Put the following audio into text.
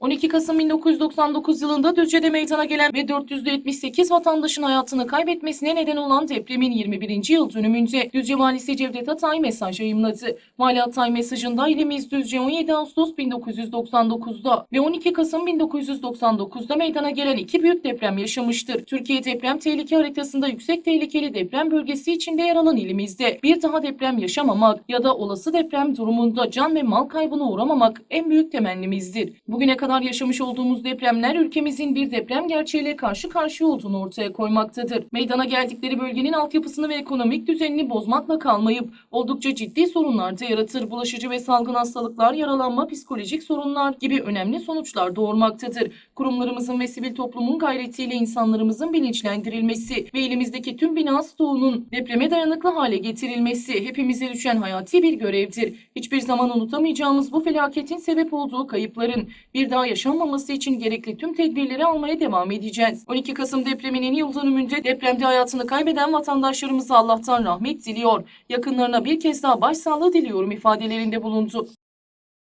12 Kasım 1999 yılında Düzce'de meydana gelen ve 478 vatandaşın hayatını kaybetmesine neden olan depremin 21. yıl dönümünde Düzce Valisi Cevdet Atay mesaj yayımladı. Vali Atay mesajında ilimiz Düzce 17 Ağustos 1999'da ve 12 Kasım 1999'da meydana gelen iki büyük deprem yaşamıştır. Türkiye deprem tehlike haritasında yüksek tehlikeli deprem bölgesi içinde yer alan ilimizde bir daha deprem yaşamamak ya da olası deprem durumunda can ve mal kaybına uğramamak en büyük temennimizdir. Bugüne kadar yaşamış olduğumuz depremler ülkemizin bir deprem gerçeğiyle karşı karşıya olduğunu ortaya koymaktadır. Meydana geldikleri bölgenin altyapısını ve ekonomik düzenini bozmakla kalmayıp oldukça ciddi sorunlar da yaratır. Bulaşıcı ve salgın hastalıklar, yaralanma, psikolojik sorunlar gibi önemli sonuçlar doğurmaktadır. Kurumlarımızın ve sivil toplumun gayretiyle insanlarımızın bilinçlendirilmesi ve elimizdeki tüm bina stoğunun depreme dayanıklı hale getirilmesi hepimize düşen hayati bir görevdir. Hiçbir zaman unutamayacağımız bu felaketin sebep olduğu kayıpların bir daha yaşanmaması için gerekli tüm tedbirleri almaya devam edeceğiz. 12 Kasım depreminin yıl dönümünde depremde hayatını kaybeden vatandaşlarımıza Allah'tan rahmet diliyor. Yakınlarına bir kez daha başsağlığı diliyorum ifadelerinde bulundu.